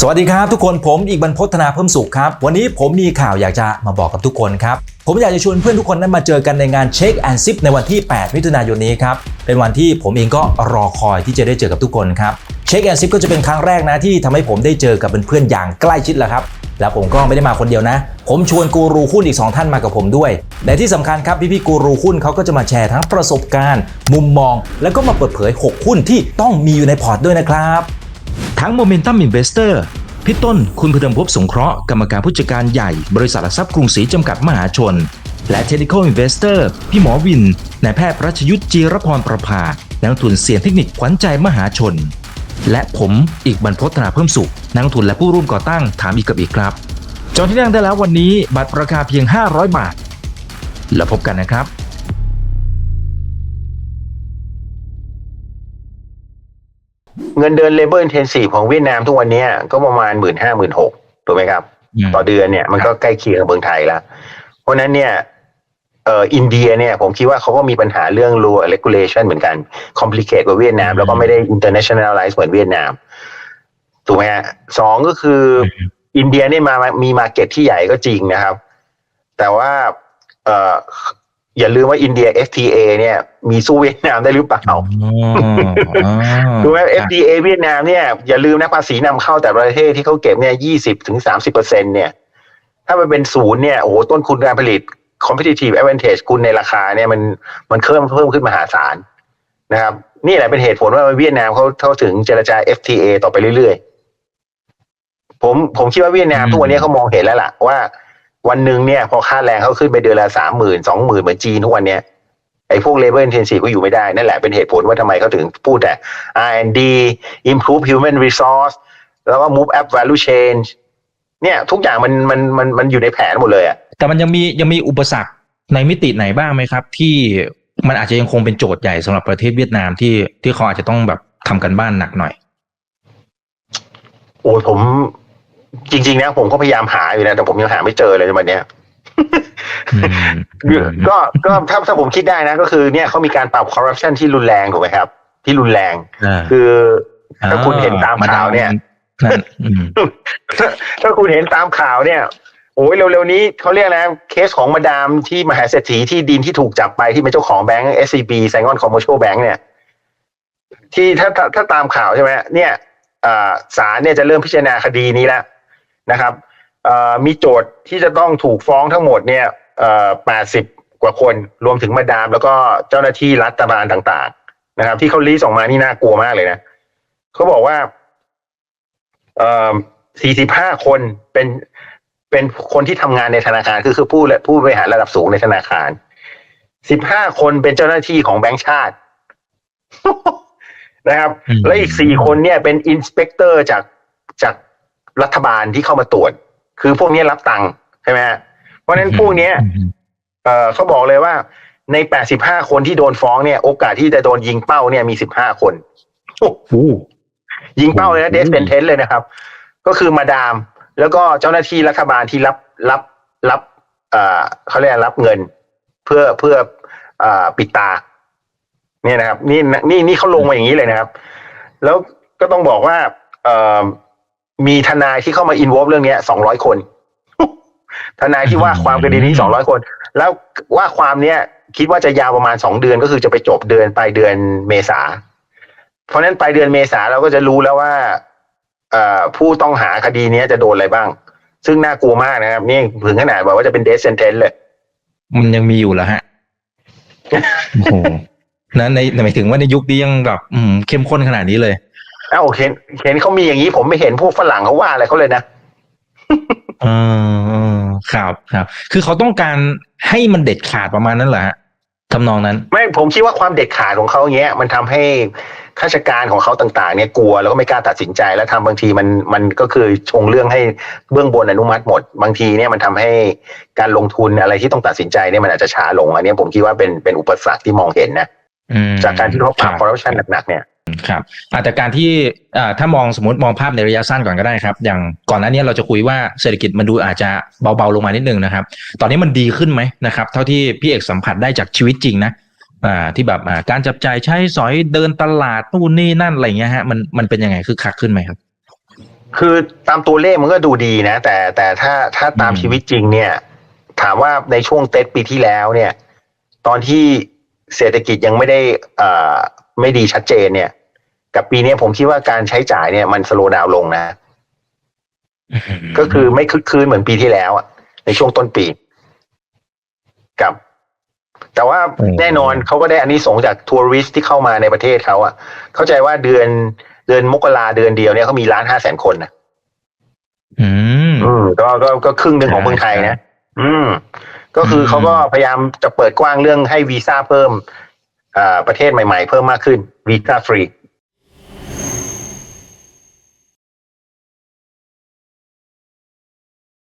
สวัสดีครับทุกคนผมอีกบรรพฒนาเพิ่มสุขครับ วันนี้ผมมีข่าวอยากจะมาบอกกับทุกคนครับ ผมอยากจะชวนเพื่อนทุกคนนั้นมาเจอกันในงานเช็คแอนซิปในวันที่ 8 มิถุนายนนี้ครับ เป็นวันที่ผมเองก็รอคอยที่จะได้เจอกับทุกคนครับเช็คแอนซิปก็จะเป็นครั้งแรกนะที่ทำให้ผมได้เจอกับเพื่อนๆอย่างใกล้ชิดแหละครับแล้วผมก็ไม่ได้มาคนเดียวนะ ผมชวนกูรูหุ้นอีก 2 ท่านมากับผมด้วย และที่สำคัญครับพี่ๆกูรูหุ้นเขาก็จะมาแชร์ทั้งประสบการณ์ มุมมอง แล้วก็มาเปิดเผย 6 หุ้นที่ต้องมีอยู่ในพอร์ตด้วยนะครับ ทั้ง Momentum Investor พี่ต้น คุณพเดิมภพสงเคราะห์กรรมการผู้จัดการใหญ่ บริษัทหลักทรัพย์กรุงศรีจำกัดมหาชน และ Technical Investor พี่หมอวินนายแพทย์รัชยุทธจีรพรประภานักทุนเสี่ยงเทคนิคขวัญใจมหาชน และผมอีกบรรพฒนาเพิ่มสุข นักทุนและผู้ร่วมก่อตั้งถามอีกกับอีกครับจองที่นั่งได้แล้ววันนี้บัตรราคาเพียง 500 บาท แล้วพบกันนะครับ เงินเดือน labor intensive ของเวียดนามทุกวันเนี้ยก็ประมาณหมื่นห้าหมื่นหกถูกไหมครับอืมต่อเดือนเนี่ยมันก็ใกล้เคียงกับเมืองไทยแล้ว เพราะฉะนั้นเนี่ยเอ่ออินเดียเนี่ยผมคิดว่าเขาก็มีปัญหาเรื่อง law regulation เหมือนกัน complicate กว่าเวียดนาม แล้วก็ไม่ได้ internationalize เหมือนเวียดนามถูกไหมฮะสองก็คือออินเดียเนี่ยมามีมาเก็ตที่ใหญ่ก็จริงนะครับ แต่ว่าเอ่อ อย่าลืมว่าอินเดีย FTA เนี่ย มีสู้เวียดนามได้หรือเปล่าอ๋ออ๋อดูไหม FDA เวียดนามเนี่ยอย่าลืมนะภาษีนำเข้าแต่ประเทศที่เขาเก็บเนี่ยยี่สิบถึงสามสิบเปอร์เซ็นเนี่ย ถ้ามันเป็นศูนย์เนี่ยโอ้โหต้นทุนการผลิต competitive advantage คุณในราคาเนี่ยมันมันเพิ่มเพิ่มขึ้นมหาศาลนะครับ นี่แหละเป็นเหตุผลว่าเวียดนามเขาเขาถึงเจรจา FTA ต่อไปเรื่อยๆ ผมผมคิดว่าเวียดนามอืมทุกวันนี้เขามองเห็นแล้วล่ะว่า วันหนึ่งเนี่ยพอค่าแรงเขาขึ้นไปเดือนละสามหมื่นสองหมื่นเหมือนจีนทุกวันเนี้ยไอ้พวก labor intensive ก็อยู่ไม่ได้ นั่นแหละเป็นเหตุผลว่าทำไมเขาถึงพูดแต่ R&D improve human resource แล้วก็ move up value chain เนี่ยทุกอย่างมันมันมันมันอยู่ในแผนหมดเลยอะแต่มันยังมียังมีอุปสรรคในมิติไหนบ้างไหมครับ ที่มันอาจจะยังคงเป็นโจทย์ใหญ่สำหรับประเทศเวียดนามที่ที่เขาอาจจะต้องแบบทำกันบ้านหนักหน่อย โอ้ยผม จริงๆนะผมก็พยายามหาอยู่นะแต่ผมยังหาไม่เจอเลยในวันเนี้ยอืมก็ก็ถ้าถ้าผมคิดได้นะ ก็คือเนี่ยเขามีการปรับ corruption ที่รุนแรงถูกไหมครับ ที่รุนแรงอ่าคือถ้าคุณเห็นตามข่าวเนี่ยนั่นอืมถ้าถ้าคุณเห็นตามข่าวเนี่ยโอ้ยเร็วๆนี้เขาเรียกนะเคสของมาดามที่มหาเศรษฐีที่ดินที่ถูกจับไปที่เป็นเจ้าของแบงก์ SCB ไซงอนคอมเมอร์เชียลแบงก์เนี่ย ที่ถ้าถ้าถ้าตามข่าวใช่ไหมเนี่ยอ่าศาลเนี่ยจะเริ่มพิจารณาคดีนี้แล้ว นะครับเอ่อมีโจทย์ที่จะต้องถูกฟ้องทั้งหมดเนี่ยเอ่อแปดสิบกว่าคนรวมถึงมาดาม แล้วก็เจ้าหน้าที่รัฐบาลต่างๆ นะครับ ที่เขาลีสออกมานี่น่ากลัวมากเลยนะเขาบอกว่าเอ่อ45คนเป็นเป็นคนที่ทำงานในธนาคารคือคือผู้และผู้บริหารระดับสูงในธนาคาร15คนเป็นเจ้าหน้าที่ของแบงก์ชาตินะครับอืมและอีก4คนเนี่ยเป็นอินสเปกเตอร์จากจาก รัฐบาลที่เข้ามาตรวจ คือพวกนี้รับตังค์ใช่ไหมฮะเพราะฉะนั้นพวกเนี้ยอืมเอ่อเขาบอกเลยว่า ใน85คนที่โดนฟ้องเนี่ย โอกาสที่จะโดนยิงเป้าเนี่ยมี15คนโอ้โหยิงเป้าเลยนะโอ้เดโหสเซนเทนเลยนะครับ ก็คือมาดาม แล้วก็เจ้าหน้าที่รัฐบาลที่รับรับรับเอ่อเขาเรียกรับเงิน เพื่อเพื่อเอ่อปิดตา เนี่ยนะครับ นี่นี่นี่เขาลงมาอย่างนี้เลยนะครับ แล้วก็ต้องบอกว่า เอ่อ มีทนายที่เข้ามาอินวอลเรื่องเนี้ยสองร้อยคน ทนายที่ว่าความคดีนี้สองร้อยคน แล้วว่าความเนี้ยคิดว่าจะยาวประมาณสองเดือนก็คือจะไปจบเดือนปลายเดือนเมษา เพราะฉะนั้นปลายเดือนเมษาเราก็จะรู้แล้วว่าเอ่อผู้ต้องหาคดีเนี้ยจะโดนอะไรบ้าง ซึ่งน่ากลัวมากนะครับ นี่ถึงขนาดบอกว่าจะเป็นเดสเซนเทนเลย มันยังมีอยู่เหรอฮะโอ้โหนะในหมายถึงว่าในยุคนี้ยังแบบอืมเข้มข้นขนาดนี้เลย เอ้าเห็นเห็นเขามีอย่างนี้ผมไม่เห็นพวกฝรั่งเขาว่าอะไรเขาเลยนะเออเออครับครับ คือเขาต้องการให้มันเด็ดขาดประมาณนั้นเหรอฮะทำนองนั้น ไม่ผมคิดว่าความเด็ดขาดของเขาอย่างเงี้ย มันทำให้ข้าราชการของเขาต่าง ๆ เนี่ยกลัวแล้วก็ไม่กล้าตัดสินใจแล้วทำบางทีมันมันก็คือชงเรื่องให้เบื้องบนอนุมัติหมด บางทีเนี่ยมันทำให้การลงทุนอะไรที่ต้องตัดสินใจเนี่ยมันอาจจะช้าลงอันเนี้ยผมคิดว่าเป็นเป็นอุปสรรคที่มองเห็นนะอืมจากการที่เขาปราบคคอร์รัปชันหนักๆเนี่ย ครับแต่การที่ถ้ามองสมมติมองภาพในระยะสั้นก่อนก็ได้ครับ อย่างก่อนหน้านี้เราจะคุยว่าเศรษฐกิจมันดูอาจจะเบาๆลงมานิดนึงนะครับ ตอนนี้มันดีขึ้นไหมนะครับ เท่าที่พี่เอกสัมผัสได้จากชีวิตจริงนะที่แบบการจับจ่ายใช้สอยเดินตลาดนู่นนี่นั่นอะไรเงี้ยฮะมันมันเป็นยังไงคือคักขึ้นไหมครับ คือตามตัวเลขมันก็ดูดีนะ แต่แต่ถ้าถ้าตามชีวิตจริงเนี่ย ถามว่าในช่วงเต็ตปีที่แล้วเนี่ย ตอนที่เศรษฐกิจยังไม่ได้อ่อไม่ดีชัดเจนเนี่ย กับปีเนี้ยผมคิดว่าการใช้จ่ายเนี่ยมันสโลว์ดาวน์ลงนะ ก็คือไม่คึกคืนเหมือนปีที่แล้วอะในช่วงต้นปี กับ แต่ว่าอืมแน่นอนเขาก็ได้อันนี้สงส์จากทัวริสต์ที่เข้ามาในประเทศเขาอะเข้าใจว่าเดือนเดือนมกราเดือนเดียวเนี่ยเขามีล้านห้าแสนคนนะอืมอืมก็ก็ก็ครึ่งหนึ่งของเมืองไทยนะ อืม ก็คืออมเขาก็พยายามจะเปิดกว้างเรื่องให้วีซ่าเพิ่มอ่าประเทศใหม่ ๆ เพิ่มมากขึ้นวีซ่าฟรี